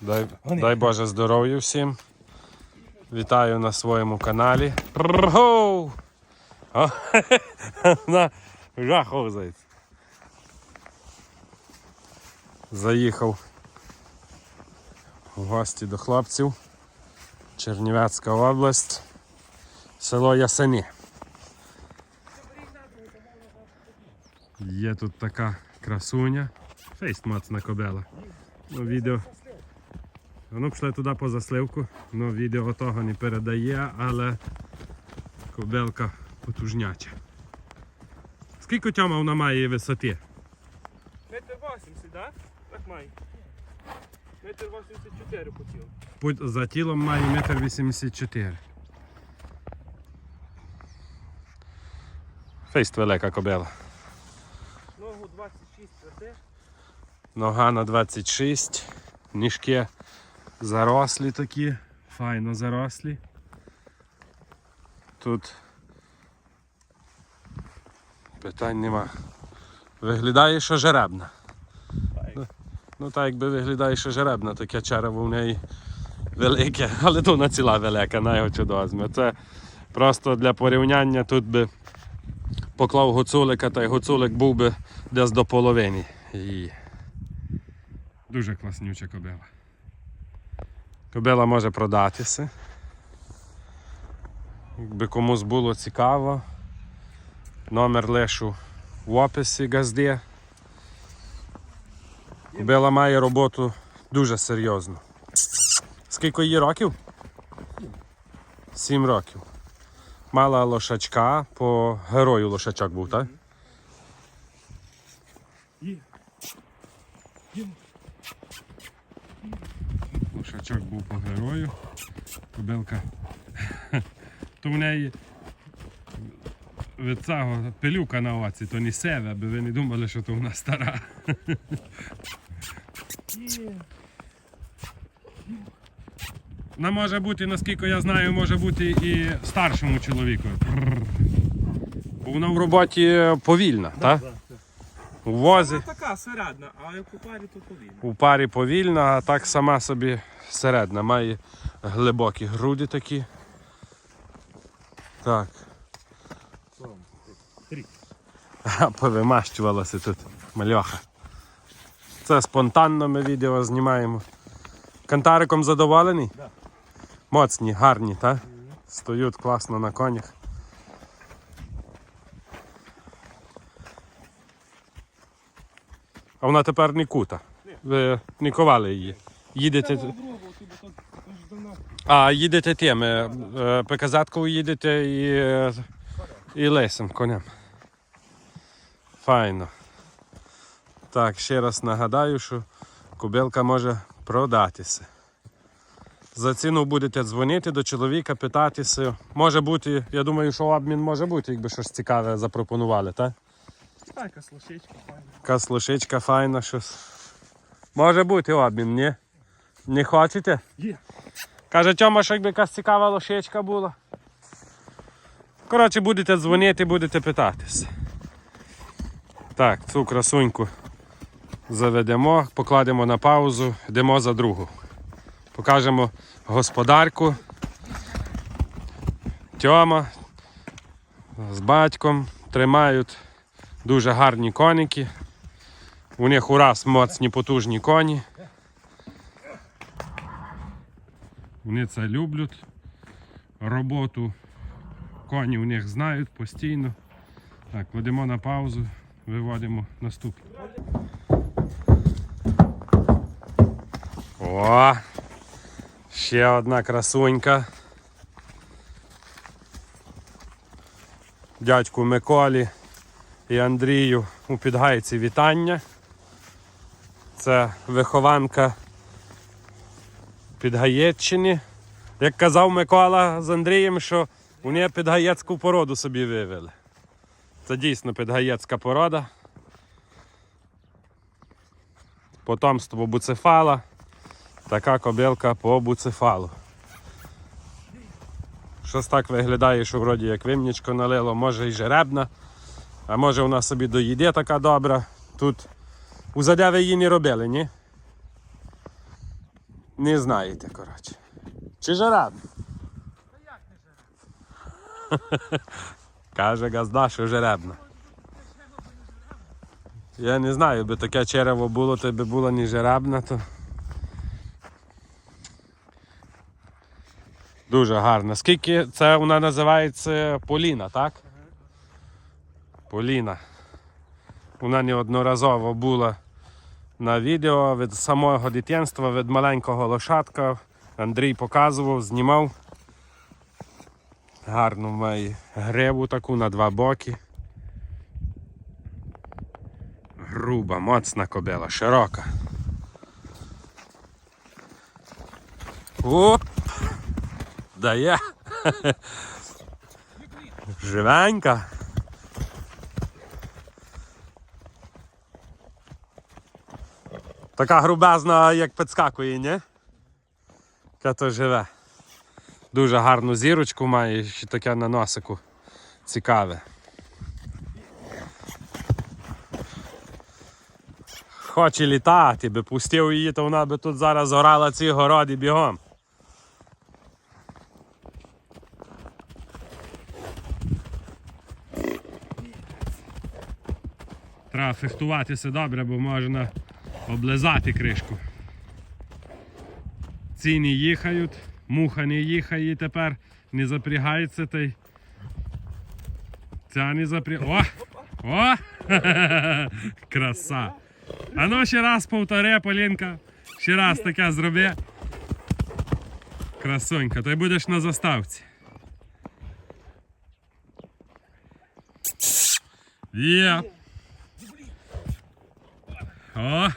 Дай, дай Боже здоров'я всім. Вітаю на своєму каналі. На жахов зайць. Заїхав в гості до хлопців. Чернівецька область, село Ясені. Є тут така красуня. Фейст моцна кобела. Ну, відео. Воно пішло туди по засливку, ну відео того не передає, але кобелка потужняча. Скільки тьома вона має висоти? Метр 80, да? Так має. Метр 84 хотів. Путь- За тілом має 1,84 м. Фейст велика кобела. Ногу 26 тверде. Нога на 26, ніжки зарослі такі, файно зарослі. Тут питань нема. Виглядає, що жеребна. Ну, Ну так якби виглядає, що жеребна, таке черево в неї велике, але то ціла велика, на його чудо Це просто для порівняння тут би поклав гуцулика, та й гуцулик був би десь до половини її. Дуже класнюча кобила. Кобила може продатися. Якби комусь було цікаво, номер лишу в описі газди. Кобила має роботу дуже серйозну. Скільки їй років? Сім років. Мала лошачка, по герою лошачок був, так? Є. Був по герою. Кобилка. То в неї від цього пилюка на оці, то не севе, аби ви не думали, що то вона стара. Вона може бути, наскільки я знаю, може бути і старшому чоловіку. Бо вона в роботі повільна, так? У возі, Вона така середна, а як у парі то повільно. у парі повільна, а так сама собі середна. Має глибокі груди такі. Так. Повимащувалася тут мальоха. Це спонтанно ми відео знімаємо. Кантариком задоволений? Да. Моцні, гарні, так? Стоють класно на конях. А вона тепер не кута. Ви не ковали її. Їдете. А, їдете тим. е, е, їдете і, е, і лесом конем. Файно. Так, ще раз нагадаю, що кобилка може продатися. За ціну будете дзвонити до чоловіка, питатися. Може бути, я думаю, що обмін може бути, якби щось цікаве запропонували, так? Та, якась лошечка, файна. Якась файна, щось. Може бути обмін, ні? Не хочете? Є. Каже, Тьома, що якби якась цікава лошечка була. Коротше, будете дзвонити, будете питатися. Так, цю красуньку заведемо, покладемо на паузу, йдемо за другу. Покажемо господарку. Тьома з батьком тримають дуже гарні коніки. У них ураз моцні потужні коні. Вони це люблять. Роботу коні у них знають постійно. Так, кладемо на паузу, виводимо наступну. О! Ще одна красунька. Дядьку Миколі і Андрію у Підгайці вітання. Це вихованка Підгаєччини. Як казав Микола з Андрієм, що вони підгаєцьку породу собі вивели. Це дійсно підгаєцька порода. Потомство буцефала. Така кобилка по буцефалу. Щось так виглядає, що вроді як вимнічко налило, може і жеребна, а може вона собі доїде така добра. Тут у задяви її не робили, ні? Не знаєте, коротше. Чи жеребна? Каже газда, що жеребна. Я не знаю, би таке черево було, то би була не жеребна, то. Дуже гарна. Скільки це вона називається Поліна, так? Поліна. Вона неодноразово була на відео від самого дитинства, від маленького лошадка. Андрій показував, знімав. Гарну має гриву таку на два боки. Груба, моцна кобила, широка. Оп! Дає. Живенька. Така грубезна, як підскакує, ні? Яка то живе. Дуже гарну зірочку має, ще таке на носику. Цікаве. Хоче літати, би пустив її, то вона би тут зараз орала ці городи бігом. Треба фехтуватися добре, бо можна облизати кришку. Ці не їхають, муха не їхає тепер, не запрягається та. Ця не запрягає. О! О! Краса! А ну ще раз повтори, Полінка. Ще раз таке зроби. Красунька, ти будеш на заставці. Є. О!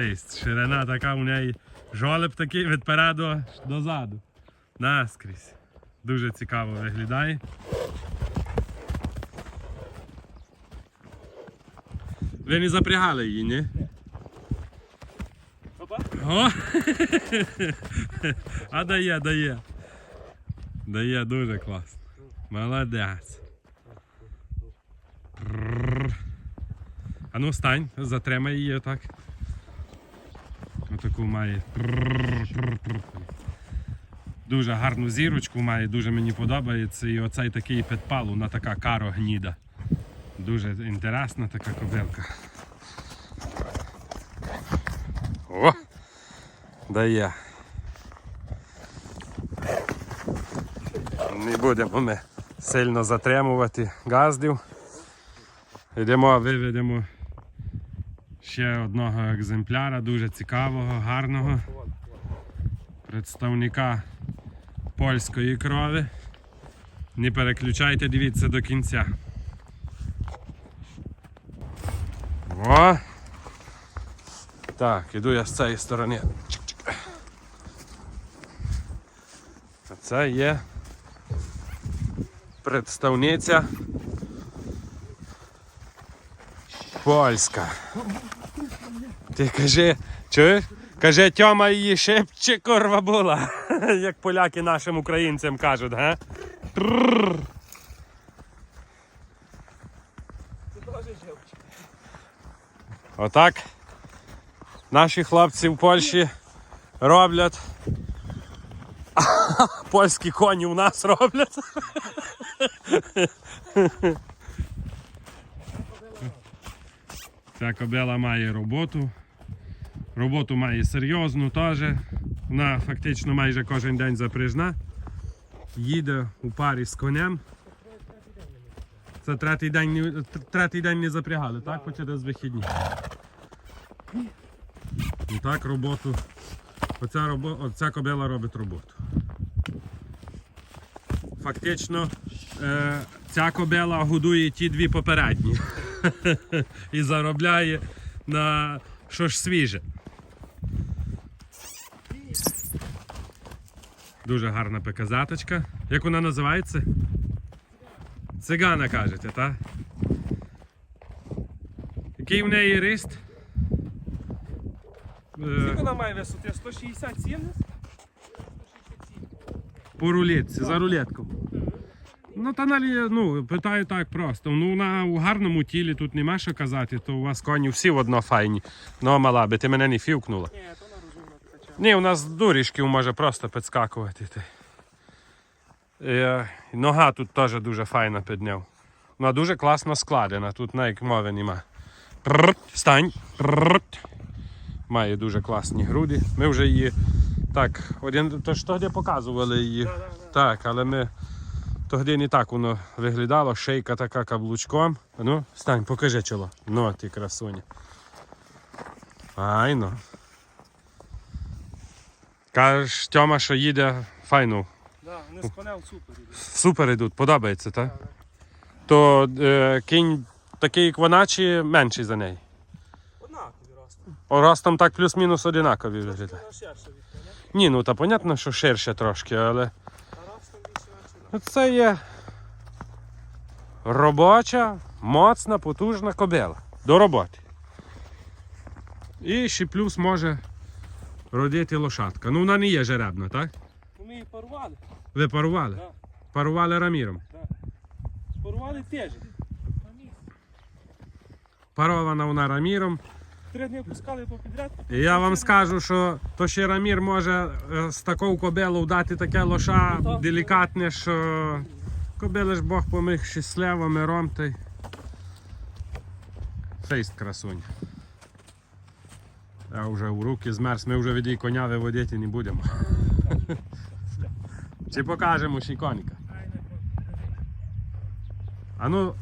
Фейст, ширина така у неї. Жолеб такий від переду до заду. Наскрізь. Дуже цікаво виглядає. Ви не запрягали її, ні? Опа. О! А дає, дає. Дає дуже класно. Молодець. А ну стань, затримай її отак. Отаку має. Дуже гарну зірочку має, дуже мені подобається. І оцей такий підпал, вона така каро гніда. Дуже інтересна така кобилка. О! Дає. Не будемо ми сильно затримувати газдів. Йдемо, виведемо ще одного екземпляра, дуже цікавого, гарного представника польської крови. Не переключайте, дивіться до кінця. О! Так, іду я з цієї сторони. А це є представниця польська. Ти кажи, чуєш? Каже, Тьома її шепче корва була, як поляки нашим українцям кажуть, га? Отак наші хлопці в Польщі роблять. Польські коні у нас роблять. Ця кобила має роботу. Роботу має серйозну теж. Вона фактично майже кожен день запряжна. Їде у парі з конем. Це третій день, третій день не запрягали, так? По через вихідні. І так роботу. Оця, робо... Оця кобила робить роботу. Фактично, е... ця кобила годує ті дві попередні. І заробляє на що ж свіже. Дуже гарна показаточка. Як вона називається? Цигана кажете, так? Який в неї ріст? Е, Скільки вона має висоти? 167? По рулетці, за рулетком. Ну, та налі, ну, питаю так просто. Ну, на у гарному тілі тут нема що казати, то у вас коні всі одно файні. Ну, мала би, ти мене не фівкнула. Ні, то на розумно качає. Ні, у нас дурішків може просто підскакувати. Ти. Е, нога тут теж дуже файна підняв. Вона дуже класно складена, тут навіть мови нема. Прррт, Стань. Має дуже класні груди. Ми вже її так, один, то ж тоді показували її. Да, да, да. Так, але ми тоді не так воно виглядало, шейка така каблучком. Ну, стань, покажи чоло. Ну, ти красуня. Файно. Кажеш, Тьома, що їде файно. Да, вони з конем супер ідуть. Супер йдуть, подобається, так? То е, кінь такий, як вона, чи менший за неї? Однакові ростом. Ростом так плюс-мінус одинакові виглядає. Ні, ну та понятно, що ширше трошки, але. Ну, Це є робоча, моцна, потужна кобила. До роботи. І ще плюс може родити лошадка. Ну вона не є жеребна, так? Ми її порвали. Ви парували? Да. Парували раміром. Порвали теж. Парована вона раміром. Три дні пускали по підряд. І я вам скажу, що то ще рамір може е, з такою кобилою дати таке лоша Ну, так. делікатне, що кобили ж Бог поміг щасливо, миром та й. Фейст красунь. Я вже у руки змерз, ми вже від її коня виводити не будемо. Чи покажемо ще коніка? А ну,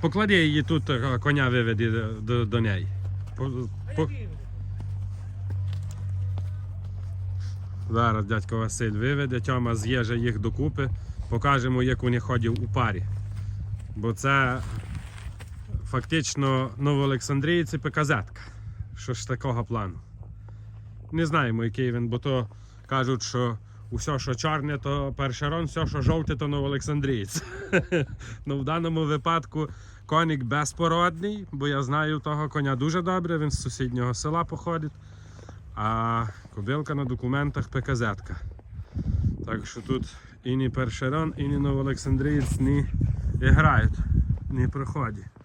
поклади її тут, е, коня виведи до, до, до неї. По- по- Зараз дядько Василь виведе, Тьома з'єже їх докупи, покажемо, як вони ходять у парі. Бо це фактично новоолександрійці ПКЗ-ка. Що ж такого плану. Не знаємо, який він, бо то кажуть, що усе, що чорне, то першерон, все, що жовте, то новоолександрієць. ну, в даному випадку конік безпородний, бо я знаю того коня дуже добре, він з сусіднього села походить. А кобилка на документах ПКЗ. Так що тут і не першерон, і не новоолександрієць не грають, не проходять.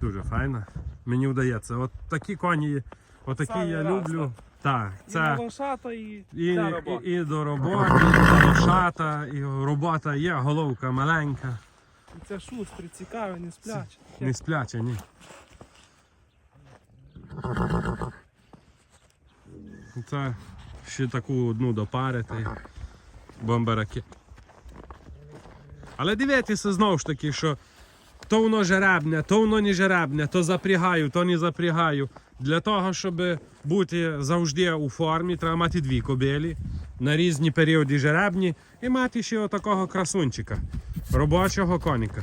Дуже файно. Мені вдається. От такі коні, отакі Самі я раз, люблю. Так, Це... це лошата і, і, і, і до роботи, і до шата, і робота є, головка маленька. І це шустрий, цікавий, не спляче. Не спляче, ні. Це ще таку одну допарити. Бомбараки. Але дивіться знову ж таки, що то воно жеребне, то воно не жеребне, то запрягаю, то не запрягаю. Для того, щоб бути завжди у формі, треба мати дві кобилі на різні періоди жеребні і мати ще отакого красунчика, робочого коніка.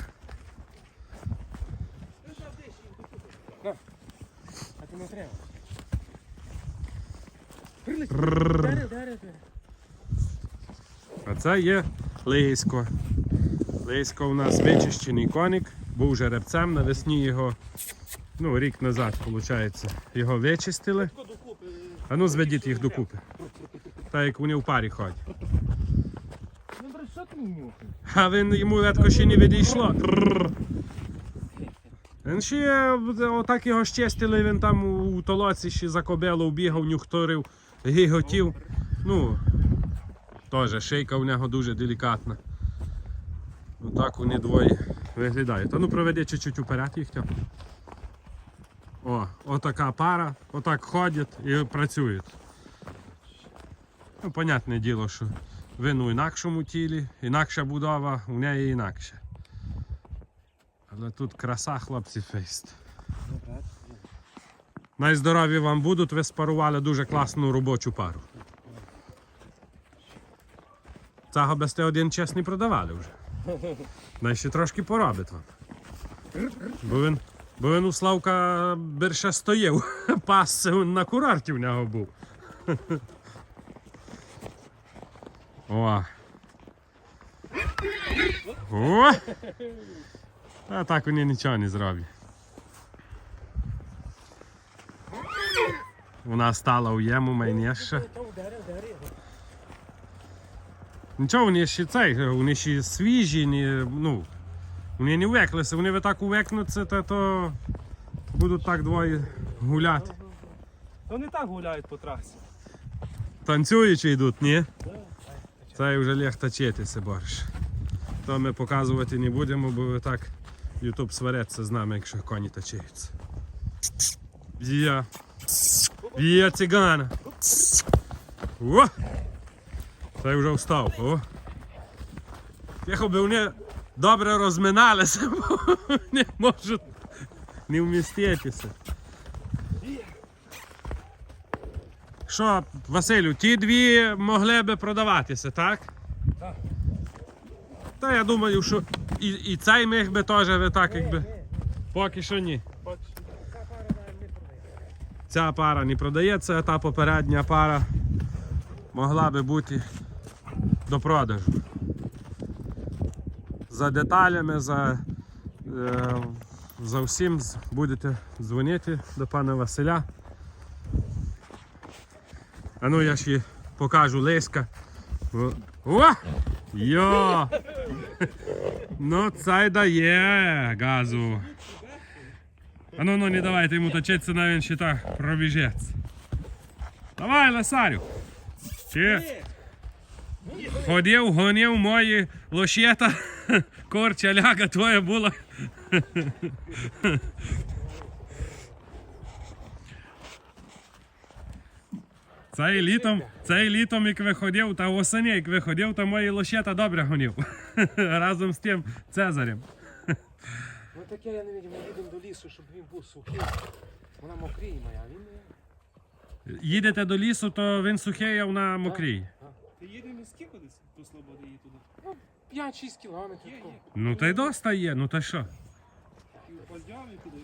А це є Лисько. Лисько у нас вичищений коник, був жеребцем, навесні його, ну, рік назад, виходить, його вичистили. А ну зведіть їх докупи. Так як вони в парі ходять. А він йому ветко ще не відійшло. Він ще отак його щастили, він там у толоці ще за кобелу бігав, нюхторив, гіготів. Ну, теж шийка у нього дуже делікатна. Отак вони двоє виглядають. А ну проведи чуть-чуть уперед їх. О, отака пара, отак ходять і працюють. Ну, понятне діло, що він у інакшому тілі, інакша будова, у неї інакше. Але тут краса, хлопці, фейст. Найздорові вам будуть, ви спарували дуже класну робочу пару. Цього без те один чесний продавали вже. Най ще трошки поробить вам. Бо він, бо він у Славка більше стоїв. Пас на курорті в нього був. О. О! А так вони нічого не зроблять. Вона стала у єму майніше. Нічого, вони ще цей, вони ще свіжі, не, ну, вони не веклися, вони так увекнуться, то, то будуть так двоє гуляти. Вони так гуляють по трасі. Танцюючи йдуть, ні? Це вже лег точитися борщ. То ми показувати не будемо, бо ви так Ютуб свареться з нами, якщо коні точаються. Є. Є цигана. О! Це вже встав. О! Тихо би вони добре розминалися, бо не можуть не вміститися. Що, Василю, ті дві могли би продаватися, так? Так. Та я думаю, що і, і цей міг би теж ви так якби. Поки що ні. Ця пара не продається, а та попередня пара могла би бути до продажу. За деталями, за, е, за всім будете дзвонити до пана Василя. А ну я ще покажу лиска. О! Йо! Ну, це дає газу. А ну ну не давайте йому точитися, на він ще так пробіжеться. Давай, Ласарю. Ти ходив, гонив мої лошета, корча ляга твоя була. Цей літом, цей літом, як виходив, та осені, як виходив, то мої лошета добре гонив. Разом з тим Цезарем. Ну таке я не видів, ми їдемо до лісу, щоб він був сухий. Вона мокрій моя, а він не. Їдете до лісу, то він сухий, а вона мокрій. Ти їдемо і скільки десь до Слободи її туди? 5-6 кілометрів. Є, є. Ну та й доста є, ну та що. І в Пальдяві туди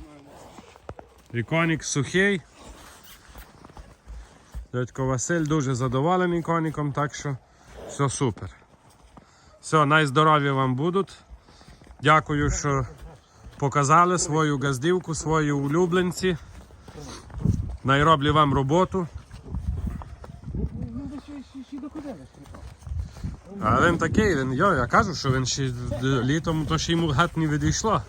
маємо. І сухий. Дядько Василь дуже задоволений коніком, так що все супер. Все, найздоров'я вам будуть. Дякую, що показали свою газдівку, свої улюбленці. Найроблю вам роботу. Ну, ви ще, ще, ще до куди А він такий, він, йо, я кажу, що він ще літом, то ще йому гад не відійшло.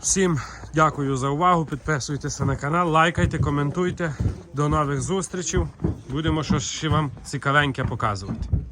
Всім дякую за увагу. Підписуйтеся на канал, лайкайте, коментуйте. До нових зустрічей. Будемо щось ще вам цікавеньке показувати.